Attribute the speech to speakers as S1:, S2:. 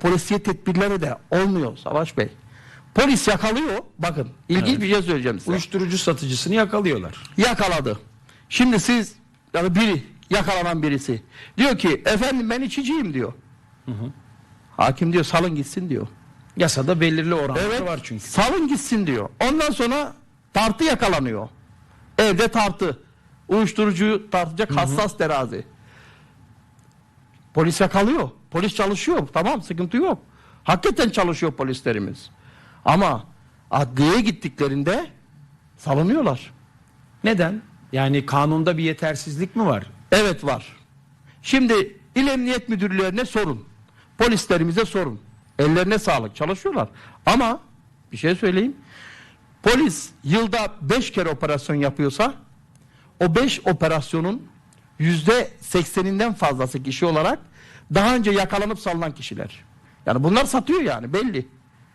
S1: polisiye tedbirleri de olmuyor Savaş Bey. Polis yakalıyor. Bakın ilginç bir şey söyleyeceğim size.
S2: Uyuşturucu satıcısını yakalıyorlar.
S1: Yakaladı. Şimdi siz yani biri yakalanan birisi diyor ki efendim ben içiciyim diyor. Hakim diyor salın gitsin diyor.
S2: Yasada belirli oranları
S1: Evet.
S2: var çünkü.
S1: Salın gitsin diyor. Ondan sonra tartı yakalanıyor. Evde tartı. Uyuşturucuyu tartacak hassas terazi. Polis yakalıyor. Polis çalışıyor. Tamam sıkıntı yok. Hakikaten çalışıyor polislerimiz. Ama adliyeye gittiklerinde salınıyorlar.
S2: Neden? Yani kanunda bir yetersizlik mi var?
S1: Evet var. Şimdi İl Emniyet Müdürlüğü'ne sorun. Polislerimize sorun. Ellerine sağlık çalışıyorlar. Ama bir şey söyleyeyim. Polis yılda 5 kere operasyon yapıyorsa o 5 operasyonun yüzde sekseninden fazlası kişi olarak daha önce yakalanıp salınan kişiler. Yani bunlar satıyor yani belli.